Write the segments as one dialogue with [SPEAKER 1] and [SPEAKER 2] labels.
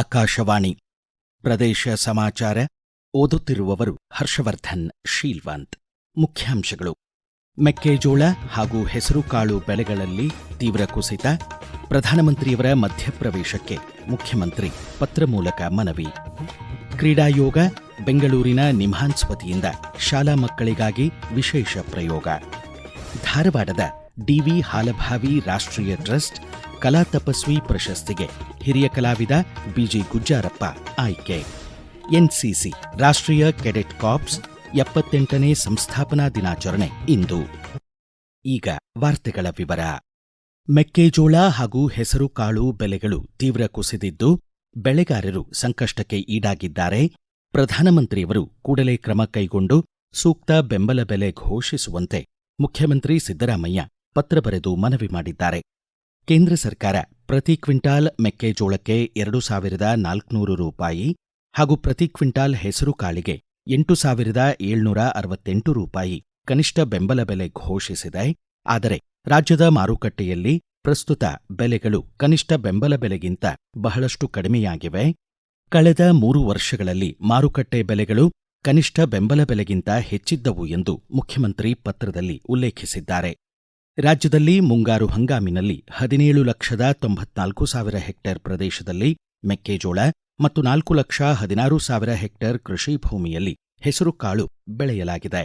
[SPEAKER 1] ಆಕಾಶವಾಣಿ ಪ್ರದೇಶ ಸಮಾಚಾರ ಓದುತ್ತಿರುವವರು ಹರ್ಷವರ್ಧನ್ ಶೀಲ್ವಾಂತ್ ಮುಖ್ಯಾಂಶಗಳು ಮೆಕ್ಕೆಜೋಳ ಹಾಗೂ ಹೆಸರುಕಾಳು ಬೆಳೆಗಳಲ್ಲಿ ತೀವ್ರ ಕುಸಿತ ಪ್ರಧಾನಮಂತ್ರಿಯವರ ಮಧ್ಯಪ್ರವೇಶಕ್ಕೆ ಮುಖ್ಯಮಂತ್ರಿ ಪತ್ರ ಮೂಲಕ ಮನವಿ ಕ್ರೀಡಾಯೋಗ ಬೆಂಗಳೂರಿನ ನಿಮ್ಹಾನ್ಸ್ ವತಿಯಿಂದ ಶಾಲಾ ಮಕ್ಕಳಿಗಾಗಿ ವಿಶೇಷ ಪ್ರಯೋಗ ಧಾರವಾಡದ ಡಿವಿ ಹಾಲಭಾವಿ ರಾಷ್ಟ್ರೀಯ ಟ್ರಸ್ಟ್ ಕಲಾ ತಪಸ್ವಿ ಪ್ರಶಸ್ತಿಗೆ ಹಿರಿಯ ಕಲಾವಿದ ಬಿಜಿ ಗುಜ್ಜಾರಪ್ಪ ಆಯ್ಕೆ ಎನ್ಸಿಸಿ ರಾಷ್ಟ್ರೀಯ ಕೆಡೆಟ್ ಕಾರ್ಪ್ಸ್ ಎಪ್ಪತ್ತೆಂಟನೇ ಸಂಸ್ಥಾಪನಾ ದಿನಾಚರಣೆ ಇಂದು ಈಗ ವಾರ್ತೆಗಳ ವಿವರ ಮೆಕ್ಕೆಜೋಳ ಹಾಗೂ ಹೆಸರುಕಾಳು ಬೆಲೆಗಳು ತೀವ್ರ ಕುಸಿದಿದ್ದು ಬೆಳೆಗಾರರು ಸಂಕಷ್ಟಕ್ಕೆ ಈಡಾಗಿದ್ದಾರೆ ಪ್ರಧಾನಮಂತ್ರಿಯವರು ಕೂಡಲೇ ಕ್ರಮ ಕೈಗೊಂಡು ಸೂಕ್ತ ಬೆಂಬಲ ಬೆಲೆ ಘೋಷಿಸುವಂತೆ ಮುಖ್ಯಮಂತ್ರಿ ಸಿದ್ದರಾಮಯ್ಯ ಪತ್ರ ಬರೆದು ಮನವಿ ಮಾಡಿದ್ದಾರೆ ಕೇಂದ್ರ ಸರ್ಕಾರ ಪ್ರತಿ ಕ್ವಿಂಟಾಲ್ ಮೆಕ್ಕೆಜೋಳಕ್ಕೆ ಎರಡು ಸಾವಿರದ ನಾಲ್ಕುನೂರು ರೂಪಾಯಿ ಹಾಗೂ ಪ್ರತಿ ಕ್ವಿಂಟಾಲ್ ಹೆಸರು ಕಾಳಿಗೆ ಎಂಟು ಸಾವಿರದ ಏಳ್ನೂರ ಅರವತ್ತೆಂಟು ರೂಪಾಯಿ ಕನಿಷ್ಠ ಬೆಂಬಲ ಬೆಲೆ ಘೋಷಿಸಿದೆ ಆದರೆ ರಾಜ್ಯದ ಮಾರುಕಟ್ಟೆಯಲ್ಲಿ ಪ್ರಸ್ತುತ ಬೆಲೆಗಳು ಕನಿಷ್ಠ ಬೆಂಬಲ ಬೆಲೆಗಿಂತ ಬಹಳಷ್ಟು ಕಡಿಮೆಯಾಗಿವೆ ಕಳೆದ ಮೂರು ವರ್ಷಗಳಲ್ಲಿ ಮಾರುಕಟ್ಟೆ ಬೆಲೆಗಳು ಕನಿಷ್ಠ ಬೆಂಬಲ ಬೆಲೆಗಿಂತ ಹೆಚ್ಚಿದ್ದವು ಎಂದು ಮುಖ್ಯಮಂತ್ರಿ ಪತ್ರದಲ್ಲಿ ಉಲ್ಲೇಖಿಸಿದ್ದಾರೆ ರಾಜ್ಯದಲ್ಲಿ ಮುಂಗಾರು ಹಂಗಾಮಿನಲ್ಲಿ ಹದಿನೇಳು ಲಕ್ಷದ ತೊಂಬತ್ನಾಲ್ಕು ಸಾವಿರ ಹೆಕ್ಟೇರ್ ಪ್ರದೇಶದಲ್ಲಿ ಮೆಕ್ಕೆಜೋಳ ಮತ್ತು ನಾಲ್ಕು ಲಕ್ಷ ಹದಿನಾರು ಸಾವಿರ ಹೆಕ್ಟೇರ್ ಕೃಷಿ ಭೂಮಿಯಲ್ಲಿ ಹೆಸರುಕಾಳು ಬೆಳೆಯಲಾಗಿದೆ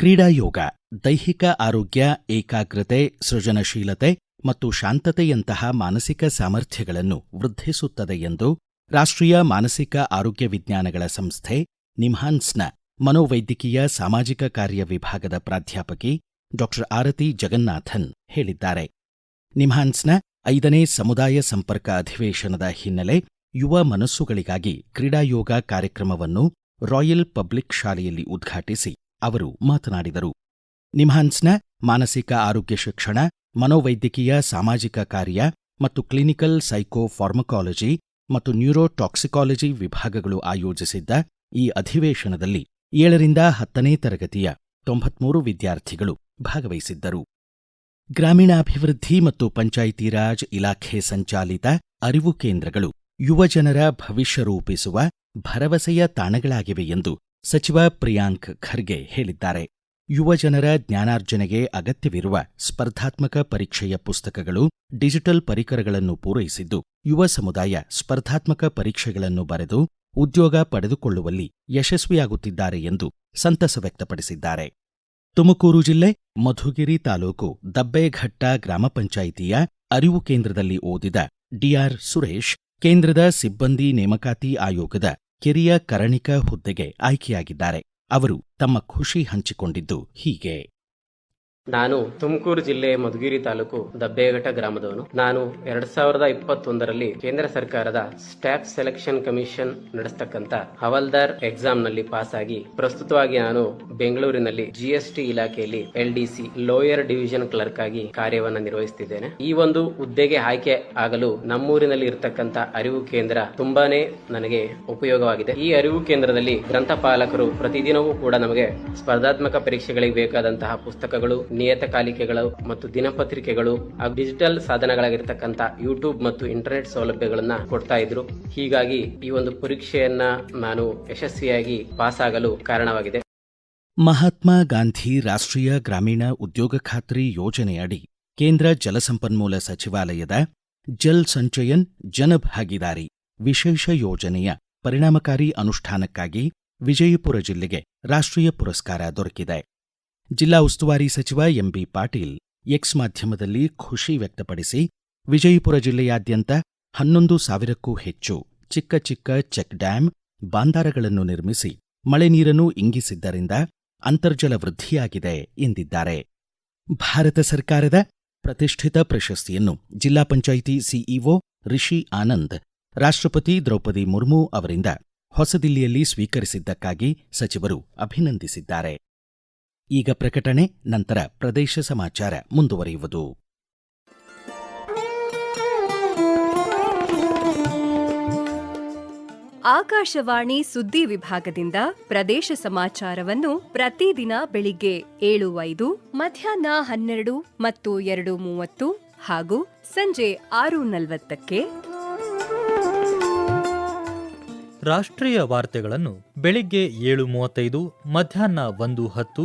[SPEAKER 1] ಕ್ರೀಡಾಯೋಗ ದೈಹಿಕ ಆರೋಗ್ಯ ಏಕಾಗ್ರತೆ ಸೃಜನಶೀಲತೆ ಮತ್ತು ಶಾಂತತೆಯಂತಹ ಮಾನಸಿಕ ಸಾಮರ್ಥ್ಯಗಳನ್ನು ವೃದ್ಧಿಸುತ್ತದೆ ಎಂದು ರಾಷ್ಟ್ರೀಯ ಮಾನಸಿಕ ಆರೋಗ್ಯ ವಿಜ್ಞಾನಗಳ ಸಂಸ್ಥೆ ನಿಮ್ಹಾನ್ಸ್ನ ಮನೋವೈದ್ಯಕೀಯ ಸಾಮಾಜಿಕ ಕಾರ್ಯ ವಿಭಾಗದ ಪ್ರಾಧ್ಯಾಪಕಿ ಡಾಕ್ಟರ್ ಆರತಿ ಜಗನ್ನಾಥನ್ ಹೇಳಿದ್ದಾರೆ ನಿಮ್ಹಾನ್ಸ್ನ ಐದನೇ ಸಮುದಾಯ ಸಂಪರ್ಕ ಅಧಿವೇಶನದ ಹಿನ್ನೆಲೆ ಯುವ ಮನಸ್ಸುಗಳಿಗಾಗಿ ಕ್ರೀಡಾಯೋಗ ಕಾರ್ಯಕ್ರಮವನ್ನು ರಾಯಲ್ ಪಬ್ಲಿಕ್ ಶಾಲೆಯಲ್ಲಿ ಉದ್ಘಾಟಿಸಿ ಅವರು ಮಾತನಾಡಿದರು ನಿಮ್ಹಾನ್ಸ್ನ ಮಾನಸಿಕ ಆರೋಗ್ಯ ಶಿಕ್ಷಣ ಮನೋವೈದ್ಯಕೀಯ ಸಾಮಾಜಿಕ ಕಾರ್ಯ ಮತ್ತು ಕ್ಲಿನಿಕಲ್ ಸೈಕೋಫಾರ್ಮಕಾಲಜಿ ಮತ್ತು ನ್ಯೂರೋಟಾಕ್ಸಿಕಾಲಜಿ ವಿಭಾಗಗಳು ಆಯೋಜಿಸಿದ್ದ ಈ ಅಧಿವೇಶನದಲ್ಲಿ ಏಳರಿಂದ ಹತ್ತನೇ ತರಗತಿಯ ತೊಂಬತ್ಮೂರು ವಿದ್ಯಾರ್ಥಿಗಳು ಭಾಗವಹಿಸಿದ್ದರು ಗ್ರಾಮೀಣಾಭಿವೃದ್ಧಿ ಮತ್ತು ಪಂಚಾಯಿತಿ ರಾಜ್ ಇಲಾಖೆ ಸಂಚಾಲಿತ ಅರಿವು ಕೇಂದ್ರಗಳು ಯುವಜನರ ಭವಿಷ್ಯ ರೂಪಿಸುವ ಭರವಸೆಯ ತಾಣಗಳಾಗಿವೆ ಎಂದು ಸಚಿವ ಪ್ರಿಯಾಂಕ್ ಖರ್ಗೆ ಹೇಳಿದ್ದಾರೆ ಯುವಜನರ ಜ್ಞಾನಾರ್ಜನೆಗೆ ಅಗತ್ಯವಿರುವ ಸ್ಪರ್ಧಾತ್ಮಕ ಪರೀಕ್ಷೆಯ ಪುಸ್ತಕಗಳು ಡಿಜಿಟಲ್ ಪರಿಕರಗಳನ್ನು ಪೂರೈಸಿದ್ದು ಯುವ ಸಮುದಾಯ ಸ್ಪರ್ಧಾತ್ಮಕ ಪರೀಕ್ಷೆಗಳನ್ನು ಬರೆದು ಉದ್ಯೋಗ ಪಡೆದುಕೊಳ್ಳುವಲ್ಲಿ ಯಶಸ್ವಿಯಾಗುತ್ತಿದ್ದಾರೆ ಎಂದು ಸಂತಸ ವ್ಯಕ್ತಪಡಿಸಿದ್ದಾರೆ ತುಮಕೂರು ಜಿಲ್ಲೆ ಮಧುಗಿರಿ ತಾಲೂಕು ದಬ್ಬೇಘಟ್ಟ ಗ್ರಾಮ ಪಂಚಾಯಿತಿಯ ಅರಿವು ಕೇಂದ್ರದಲ್ಲಿ ಓದಿದ ಡಿಆರ್ ಸುರೇಶ್ ಕೇಂದ್ರದ ಸಿಬ್ಬಂದಿ ನೇಮಕಾತಿ ಆಯೋಗದ ಕಿರಿಯ ಕರಣಿಕ ಹುದ್ದೆಗೆ ಆಯ್ಕೆಯಾಗಿದ್ದಾರೆ ಅವರು ತಮ್ಮ ಖುಷಿ ಹಂಚಿಕೊಂಡಿದ್ದು ಹೀಗೆ
[SPEAKER 2] ನಾನು ತುಮಕೂರು ಜಿಲ್ಲೆ ಮಧುಗಿರಿ ತಾಲೂಕು ದಬ್ಬೇಘಟ್ಟ ಗ್ರಾಮದವನು ನಾನು ಎರಡ್ ಸಾವಿರದ ಇಪ್ಪತ್ತೊಂದರಲ್ಲಿ ಕೇಂದ್ರ ಸರ್ಕಾರದ ಸ್ಟಾಫ್ ಸೆಲೆಕ್ಷನ್ ಕಮಿಷನ್ ನಡೆಸತಕ್ಕಂತ ಹವಾಲ್ದಾರ್ ಎಕ್ಸಾಮ್ ನಲ್ಲಿ ಪಾಸ್ ಆಗಿ ಪ್ರಸ್ತುತವಾಗಿ ನಾನು ಬೆಂಗಳೂರಿನಲ್ಲಿ ಜಿಎಸ್ಟಿ ಇಲಾಖೆಯಲ್ಲಿ L C lower division clerk ಆಗಿ ಕಾರ್ಯವನ್ನು ನಿರ್ವಹಿಸುತ್ತಿದ್ದೇನೆ ಈ ಒಂದು ಹುದ್ದೆಗೆ ಆಯ್ಕೆ ಆಗಲು ನಮ್ಮೂರಿನಲ್ಲಿ ಇರತಕ್ಕಂತ ಅರಿವು ಕೇಂದ್ರ ತುಂಬಾನೇ ನನಗೆ ಉಪಯೋಗವಾಗಿದೆ ಈ ಅರಿವು ಕೇಂದ್ರದಲ್ಲಿ ಗ್ರಂಥಪಾಲಕರು ಪ್ರತಿದಿನವೂ ಕೂಡ ನಮಗೆ ಸ್ಪರ್ಧಾತ್ಮಕ ಪರೀಕ್ಷೆಗಳಿಗೆ ಬೇಕಾದಂತಹ ಪುಸ್ತಕಗಳು ನಿಯತಕಾಲಿಕೆಗಳು ಮತ್ತು ದಿನಪತ್ರಿಕೆಗಳು ಹಾಗೂ ಡಿಜಿಟಲ್ ಸಾಧನಗಳಾಗಿರ್ತಕ್ಕಂಥ ಯೂಟ್ಯೂಬ್ ಮತ್ತು ಇಂಟರ್ನೆಟ್ ಸೌಲಭ್ಯಗಳನ್ನ ಕೊಡ್ತಾ ಇದ್ರು ಹೀಗಾಗಿ ಈ ಒಂದು ಪರೀಕ್ಷೆಯನ್ನ ನಾನು ಯಶಸ್ವಿಯಾಗಿ ಪಾಸ್ ಆಗಲು ಕಾರಣವಾಗಿದೆ
[SPEAKER 1] ಮಹಾತ್ಮ ಗಾಂಧಿ ರಾಷ್ಟ್ರೀಯ ಗ್ರಾಮೀಣ ಉದ್ಯೋಗ ಖಾತ್ರಿ ಯೋಜನೆಯಡಿ ಕೇಂದ್ರ ಜಲಸಂಪನ್ಮೂಲ ಸಚಿವಾಲಯದ ಜಲ್ ಸಂಚಯನ್ ಜನಭಾಗಿದಾರಿ ವಿಶೇಷ ಯೋಜನೆಯ ಪರಿಣಾಮಕಾರಿ ಅನುಷ್ಠಾನಕ್ಕಾಗಿ ವಿಜಯಪುರ ಜಿಲ್ಲೆಗೆ ರಾಷ್ಟ್ರೀಯ ಪುರಸ್ಕಾರ ದೊರಕಿದೆ ಜಿಲ್ಲಾ ಉಸ್ತುವಾರಿ ಸಚಿವ ಎಂಬಿ ಪಾಟೀಲ್ ಎಕ್ಸ್ ಮಾಧ್ಯಮದಲ್ಲಿ ಖುಷಿ ವ್ಯಕ್ತಪಡಿಸಿ ವಿಜಯಪುರ ಜಿಲ್ಲೆಯಾದ್ಯಂತ ಹನ್ನೊಂದು ಸಾವಿರಕ್ಕೂ ಹೆಚ್ಚು ಚಿಕ್ಕ ಚಿಕ್ಕ ಚೆಕ್ ಡ್ಯಾಂ ಬಾಂದಾರಗಳನ್ನು ನಿರ್ಮಿಸಿ ಮಳೆ ನೀರನ್ನು ಇಂಗಿಸಿದ್ದರಿಂದ ಅಂತರ್ಜಲ ವೃದ್ಧಿಯಾಗಿದೆ ಎಂದಿದ್ದಾರೆ ಭಾರತ ಸರ್ಕಾರದ ಪ್ರತಿಷ್ಠಿತ ಪ್ರಶಸ್ತಿಯನ್ನು ಜಿಲ್ಲಾ ಪಂಚಾಯಿತಿ ಸಿಇಒ ರಿಷಿ ಆನಂದ್ ರಾಷ್ಟ್ರಪತಿ ದ್ರೌಪದಿ ಮುರ್ಮು ಅವರಿಂದ ಹೊಸದಿಲ್ಲಿಯಲ್ಲಿ ಸ್ವೀಕರಿಸಿದ್ದಕ್ಕಾಗಿ ಸಚಿವರು ಅಭಿನಂದಿಸಿದ್ದಾರೆ ಈಗ ಪ್ರಕಟಣೆ ನಂತರ ಪ್ರದೇಶ ಸಮಾಚಾರ ಮುಂದುವರಿಯುವುದು
[SPEAKER 3] ಆಕಾಶವಾಣಿ ಸುದ್ದಿ ವಿಭಾಗದಿಂದ ಪ್ರದೇಶ ಸಮಾಚಾರವನ್ನು ಪ್ರತಿದಿನ ಬೆಳಿಗ್ಗೆ ಏಳು ಐದು ಮಧ್ಯಾಹ್ನ ಹನ್ನೆರಡು ಮತ್ತು ಎರಡು ಮೂವತ್ತು ಹಾಗೂ ಸಂಜೆ ಆರು ನಲವತ್ತಕ್ಕೆ
[SPEAKER 4] ರಾಷ್ಟ್ರೀಯ ವಾರ್ತೆಗಳನ್ನು ಬೆಳಿಗ್ಗೆ ಏಳು ಮೂವತ್ತೈದು ಮಧ್ಯಾಹ್ನ ಒಂದು ಹತ್ತು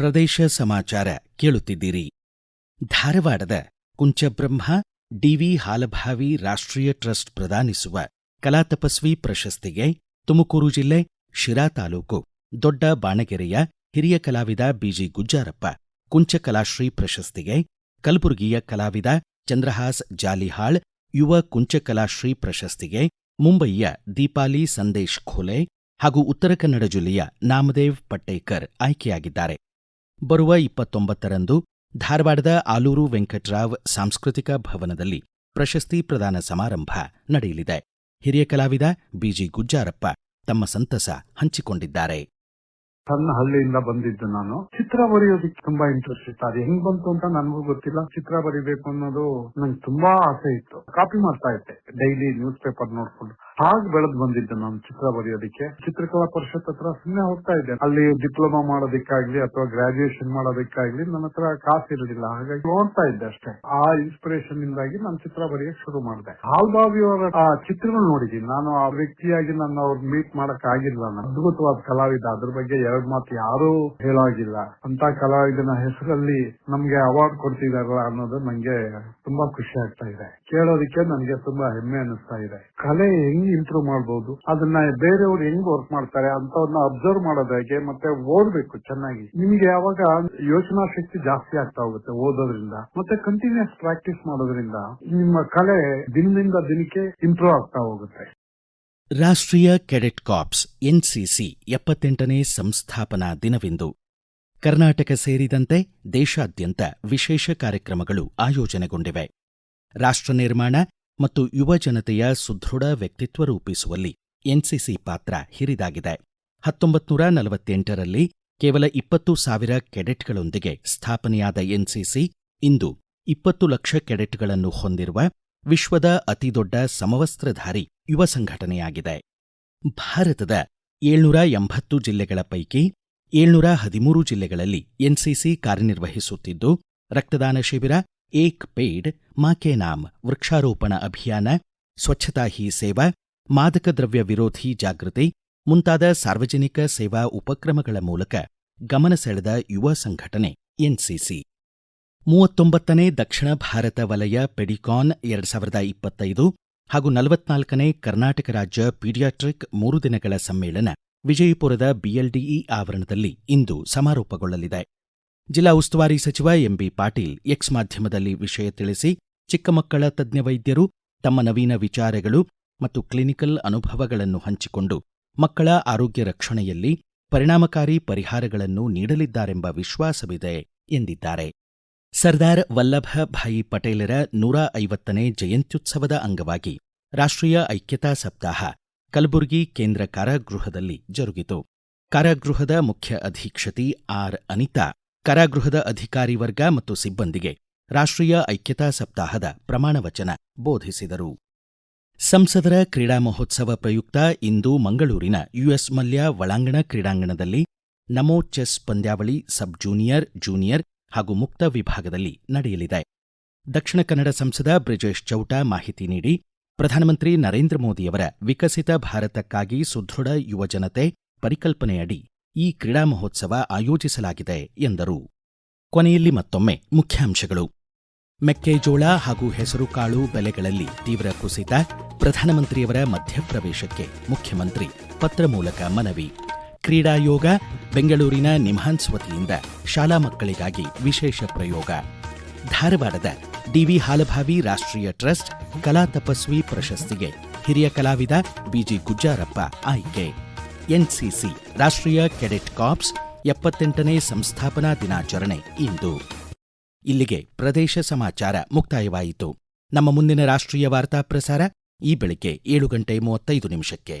[SPEAKER 1] ಪ್ರದೇಶ ಸಮಾಚಾರ ಕೇಳುತ್ತಿದ್ದೀರಿ ಧಾರವಾಡದ ಕುಂಚಬ್ರಹ್ಮ ಡಿವಿ ಹಾಲಭಾವಿ ರಾಷ್ಟ್ರೀಯ ಟ್ರಸ್ಟ್ ಪ್ರದಾನಿಸುವ ಕಲಾತಪಸ್ವಿ ಪ್ರಶಸ್ತಿಗೆ ತುಮಕೂರು ಜಿಲ್ಲೆ ಶಿರಾ ತಾಲೂಕು ದೊಡ್ಡ ಬಾಣಗೆರೆಯ ಹಿರಿಯ ಕಲಾವಿದ ಬಿಜಿ ಗುಜ್ಜಾರಪ್ಪ ಕುಂಚ ಕಲಾಶ್ರೀ ಪ್ರಶಸ್ತಿಗೆ ಕಲಬುರಗಿಯ ಕಲಾವಿದ ಚಂದ್ರಹಾಸ್ ಜಾಲಿಹಾಳ್ ಯುವ ಕುಂಚ ಕಲಾಶ್ರೀ ಪ್ರಶಸ್ತಿಗೆ ಮುಂಬಯಿಯ ದೀಪಾಲಿ ಸಂದೇಶ್ ಖೋಲೆ ಹಾಗೂ ಉತ್ತರ ಕನ್ನಡ ಜಿಲ್ಲೆಯ ನಾಮದೇವ್ ಪಟ್ಟೇಕರ್ ಆಯ್ಕೆಯಾಗಿದ್ದಾರೆ ಬರುವ ಇಪ್ಪತ್ತೊಂಬತ್ತರಂದು ಧಾರವಾಡದ ಆಲೂರು ವೆಂಕಟರಾವ್ ಸಾಂಸ್ಕೃತಿಕ ಭವನದಲ್ಲಿ ಪ್ರಶಸ್ತಿ ಪ್ರದಾನ ಸಮಾರಂಭ ನಡೆಯಲಿದೆ ಹಿರಿಯ ಕಲಾವಿದ ಬಿಜಿ ಗುಜ್ಜಾರಪ್ಪ ತಮ್ಮ ಸಂತಸ ಹಂಚಿಕೊಂಡಿದ್ದಾರೆ
[SPEAKER 5] ಸಣ್ಣ ಹಳ್ಳಿಯಿಂದ ಬಂದಿದ್ದು ನಾನು ಚಿತ್ರ ಬರೆಯೋದಕ್ಕೆ ತುಂಬಾ ಇಂಟ್ರೆಸ್ಟ್ ಇತ್ತು ಅದು ಹೆಂಗ್ ಬಂತು ಅಂತ ನನಗೂ ಗೊತ್ತಿಲ್ಲ ಚಿತ್ರ ಬರಿಬೇಕು ಅನ್ನೋದು ನಂಗೆ ತುಂಬಾ ಆಸೆ ಇತ್ತು ಕಾಪಿ ಮಾಡ್ತಾ ಇದ್ದೆ ಡೈಲಿ ನ್ಯೂಸ್ ಪೇಪರ್ ನೋಡ್ಕೊಂಡು ಹಾಗೆ ಬೆಳೆದ್ ಬಂದಿದ್ದೆ ನಾನು ಚಿತ್ರ ಬರೆಯೋದಕ್ಕೆ ಚಿತ್ರಕಲಾ ಪರಿಷತ್ ಹತ್ರ ಸುಮ್ಮನೆ ಹೋಗ್ತಾ ಇದ್ದೆ ಅಲ್ಲಿ ಡಿಪ್ಲೊಮಾ ಮಾಡೋದಕ್ಕಾಗ್ಲಿ ಅಥವಾ ಗ್ರಾಜುಯೇಷನ್ ಮಾಡೋದಕ್ಕಾಗ್ಲಿ ನನ್ನ ಹತ್ರ ಕಾಸು ಇರಲಿಲ್ಲ ಹಾಗಾಗಿ ನೋಡ್ತಾ ಇದ್ದೆ ಅಷ್ಟೇ ಆ ಇನ್ಸ್ಪಿರೇಷನ್ ಇಂದಾಗಿ ನಾನು ಚಿತ್ರ ಬರೆಯಕ್ ಶುರು ಮಾಡಿದೆ ಅವರ ಆ ಚಿತ್ರಗಳು ನೋಡಿದೀನಿ ನಾನು ಆ ವ್ಯಕ್ತಿಯಾಗಿ ನನ್ನ ಅವ್ರ ಮೀಟ್ ಮಾಡಕ್ ಆಗಿಲ್ಲ ಅದ್ಭುತವಾದ ಕಲಾವಿದ ಅದ್ರ ಬಗ್ಗೆ ಅನ್ನೋದ್ ಮಾತು ಯಾರೂ ಹೇಳಾಗಿಲ್ಲ ಅಂತ ಕಲಾವಿದನ ಹೆಸರಲ್ಲಿ ನಮ್ಗೆ ಅವಾರ್ಡ್ ಕೊಡ್ತಿದಾರಲ್ಲ ಅನ್ನೋದು ನಂಗೆ ತುಂಬಾ ಖುಷಿ ಆಗ್ತಾ ಇದೆ ಕೇಳೋದಿಕ್ಕೆ ನನಗೆ ತುಂಬಾ ಹೆಮ್ಮೆ ಅನಿಸ್ತಾ ಇದೆ ಕಲೆ ಹೆಂಗ್ ಇಂಪ್ರೂವ್ ಮಾಡಬಹುದು ಅದನ್ನ ಬೇರೆಯವ್ರು ಹೆಂಗ್ ವರ್ಕ್ ಮಾಡ್ತಾರೆ ಅಂತವ್ರನ್ನ ಅಬ್ಸರ್ವ್ ಮಾಡೋದಕ್ಕೆ ಹೇಗೆ ಮತ್ತೆ ಓದ್ಬೇಕು ಚೆನ್ನಾಗಿ ನಿಮ್ಗೆ ಯಾವಾಗ ಯೋಚನಾ ಶಕ್ತಿ ಜಾಸ್ತಿ ಆಗ್ತಾ ಹೋಗುತ್ತೆ ಓದೋದ್ರಿಂದ ಮತ್ತೆ ಕಂಟಿನ್ಯೂಸ್ ಪ್ರಾಕ್ಟೀಸ್ ಮಾಡೋದ್ರಿಂದ ನಿಮ್ಮ ಕಲೆ ದಿನದಿಂದ ದಿನಕ್ಕೆ ಇಂಪ್ರೂವ್ ಆಗ್ತಾ ಹೋಗುತ್ತೆ
[SPEAKER 1] ರಾಷ್ಟ್ರೀಯ ಕೆಡೆಟ್ ಕಾರ್ಪ್ಸ್ ಎನ್ಸಿಸಿ ಎಪ್ಪತ್ತೆಂಟನೇ ಸಂಸ್ಥಾಪನಾ ದಿನವಿಂದು ಕರ್ನಾಟಕ ಸೇರಿದಂತೆ ದೇಶಾದ್ಯಂತ ವಿಶೇಷ ಕಾರ್ಯಕ್ರಮಗಳು ಆಯೋಜನೆಗೊಂಡಿವೆ ರಾಷ್ಟ್ರ ನಿರ್ಮಾಣ ಮತ್ತು ಯುವಜನತೆಯ ಸುದೃಢ ವ್ಯಕ್ತಿತ್ವ ರೂಪಿಸುವಲ್ಲಿ ಎನ್ಸಿಸಿ ಪಾತ್ರ ಹಿರಿದಾಗಿದೆ ಹತ್ತೊಂಬತ್ತು ನೂರ ನಲವತ್ತೆಂಟರಲ್ಲಿ ಕೇವಲ ಇಪ್ಪತ್ತು ಸಾವಿರ ಕೆಡೆಟ್ಗಳೊಂದಿಗೆ ಸ್ಥಾಪನೆಯಾದ ಎನ್ಸಿಸಿ ಇಂದು ಇಪ್ಪತ್ತು ಲಕ್ಷ ಕೆಡೆಟ್ಗಳನ್ನು ಹೊಂದಿರುವ ವಿಶ್ವದ ಅತಿದೊಡ್ಡ ಸಮವಸ್ತ್ರಧಾರಿ ಯುವ ಸಂಘಟನೆಯಾಗಿದೆ ಭಾರತದ ಏಳ್ನೂರ ಎಂಬತ್ತು ಜಿಲ್ಲೆಗಳ ಪೈಕಿ ಏಳ್ನೂರ ಹದಿಮೂರು ಜಿಲ್ಲೆಗಳಲ್ಲಿ ಎನ್ಸಿಸಿ ಕಾರ್ಯನಿರ್ವಹಿಸುತ್ತಿದ್ದು ರಕ್ತದಾನ ಶಿಬಿರ ಏಕ್ ಪೇಡ್ ಮಾಕೆ ನಾಮ್ ವೃಕ್ಷಾರೋಪಣ ಅಭಿಯಾನ ಸ್ವಚ್ಛತಾ ಹಿ ಸೇವಾ ಮಾದಕ ದ್ರವ್ಯ ವಿರೋಧಿ ಜಾಗೃತಿ ಮುಂತಾದ ಸಾರ್ವಜನಿಕ ಸೇವಾ ಉಪಕ್ರಮಗಳ ಮೂಲಕ ಗಮನ ಸೆಳೆದ ಯುವ ಸಂಘಟನೆ ಎನ್ಸಿಸಿ ಮೂವತ್ತೊಂಬತ್ತನೇ ದಕ್ಷಿಣ ಭಾರತ ವಲಯ ಪೆಡಿಕಾನ್ ಎರಡ್ ಸಾವಿರದ ಇಪ್ಪತ್ತೈದು ಹಾಗೂ ನಲವತ್ನಾಲ್ಕನೇ ಕರ್ನಾಟಕ ರಾಜ್ಯ ಪೀಡಿಯಾಟ್ರಿಕ್ ಮೂರು ದಿನಗಳ ಸಮ್ಮೇಳನ ವಿಜಯಪುರದ ಬಿಎಲ್ಡಿಇ ಆವರಣದಲ್ಲಿ ಇಂದು ಸಮಾರೋಪಗೊಳ್ಳಲಿದೆ ಜಿಲ್ಲಾ ಉಸ್ತುವಾರಿ ಸಚಿವ ಎಂಬಿ ಪಾಟೀಲ್ ಎಕ್ಸ್ ಮಾಧ್ಯಮದಲ್ಲಿ ವಿಷಯ ತಿಳಿಸಿ ಚಿಕ್ಕ ಮಕ್ಕಳ ತಜ್ಞ ವೈದ್ಯರು ತಮ್ಮ ನವೀನ ವಿಚಾರಗಳು ಮತ್ತು ಕ್ಲಿನಿಕಲ್ ಅನುಭವಗಳನ್ನು ಹಂಚಿಕೊಂಡು ಮಕ್ಕಳ ಆರೋಗ್ಯ ರಕ್ಷಣೆಯಲ್ಲಿ ಪರಿಣಾಮಕಾರಿ ಪರಿಹಾರಗಳನ್ನು ನೀಡಲಿದ್ದಾರೆಂಬ ವಿಶ್ವಾಸವಿದೆ ಎಂದಿದ್ದಾರೆ ಸರ್ದಾರ್ ವಲ್ಲಭ ಭಾಯಿ ಪಟೇಲರ ನೂರ ಐವತ್ತನೇ ಜಯಂತ್ಯುತ್ಸವದ ಅಂಗವಾಗಿ ರಾಷ್ಟ್ರೀಯ ಐಕ್ಯತಾ ಸಪ್ತಾಹ ಕಲಬುರಗಿ ಕೇಂದ್ರ ಕಾರಾಗೃಹದಲ್ಲಿ ಜರುಗಿತು ಕಾರಾಗೃಹದ ಮುಖ್ಯ ಅಧೀಕ್ಷತಿ ಆರ್ ಅನಿತಾ ಕಾರಾಗೃಹದ ಅಧಿಕಾರಿ ವರ್ಗ ಮತ್ತು ಸಿಬ್ಬಂದಿಗೆ ರಾಷ್ಟ್ರೀಯ ಐಕ್ಯತಾ ಸಪ್ತಾಹದ ಪ್ರಮಾಣವಚನ ಬೋಧಿಸಿದರು ಸಂಸದರ ಕ್ರೀಡಾ ಮಹೋತ್ಸವ ಪ್ರಯುಕ್ತ ಇಂದು ಮಂಗಳೂರಿನ ಯುಎಸ್ ಮಲ್ಯ ಒಳಾಂಗಣ ಕ್ರೀಡಾಂಗಣದಲ್ಲಿ ನಮೋ ಚೆಸ್ ಪಂದ್ಯಾವಳಿ ಸಬ್ ಜೂನಿಯರ್ ಜೂನಿಯರ್ ಹಾಗೂ ಮುಕ್ತ ವಿಭಾಗದಲ್ಲಿ ನಡೆಯಲಿದೆ ದಕ್ಷಿಣ ಕನ್ನಡ ಸಂಸದ ಬ್ರಿಜೇಶ್ ಚೌಟ ಮಾಹಿತಿ ನೀಡಿ ಪ್ರಧಾನಮಂತ್ರಿ ನರೇಂದ್ರ ಮೋದಿಯವರ ವಿಕಸಿತ ಭಾರತಕ್ಕಾಗಿ ಸುದೃಢ ಯುವಜನತೆ ಪರಿಕಲ್ಪನೆಯಡಿ ಈ ಕ್ರೀಡಾ ಮಹೋತ್ಸವ ಆಯೋಜಿಸಲಾಗಿದೆ ಎಂದರು ಕೊನೆಯಲ್ಲಿ ಮತ್ತೊಮ್ಮೆ ಮುಖ್ಯಾಂಶಗಳು ಮೆಕ್ಕೆಜೋಳ ಹಾಗೂ ಹೆಸರುಕಾಳು ಬೆಲೆಗಳಲ್ಲಿ ತೀವ್ರ ಕುಸಿತ ಪ್ರಧಾನಮಂತ್ರಿಯವರ ಮಧ್ಯಪ್ರವೇಶಕ್ಕೆ ಮುಖ್ಯಮಂತ್ರಿ ಪತ್ರ ಮೂಲಕ ಮನವಿ ಕ್ರೀಡಾ ಯೋಗ ಬೆಂಗಳೂರಿನ ನಿಮ್ಹಾನ್ಸ್ ವತಿಯಿಂದ ಶಾಲಾ ಮಕ್ಕಳಿಗಾಗಿ ವಿಶೇಷ ಪ್ರಯೋಗ ಧಾರವಾಡದ ಡಿವಿ ಹಾಲಭಾವಿ ರಾಷ್ಟ್ರೀಯ ಟ್ರಸ್ಟ್ ಕಲಾ ತಪಸ್ವಿ ಪ್ರಶಸ್ತಿಗೆ ಹಿರಿಯ ಕಲಾವಿದ ಬಿಜಿ ಗುಜ್ಜಾರಪ್ಪ ಆಯ್ಕೆ ಎನ್ಸಿಸಿ ರಾಷ್ಟ್ರೀಯ ಕೆಡೆಟ್ ಕಾಪ್ಸ್ ಎಪ್ಪತ್ತೆಂಟನೇ ಸಂಸ್ಥಾಪನಾ ದಿನಾಚರಣೆ ಇಂದು ಇಲ್ಲಿಗೆ ಪ್ರದೇಶ ಸಮಾಚಾರ ಮುಕ್ತಾಯವಾಯಿತು ನಮ್ಮ ಮುಂದಿನ ರಾಷ್ಟ್ರೀಯ ವಾರ್ತಾ ಪ್ರಸಾರ ಈ ಬೆಳಿಗ್ಗೆ ಏಳು ಗಂಟೆ ಮೂವತ್ತೈದು ನಿಮಿಷಕ್ಕೆ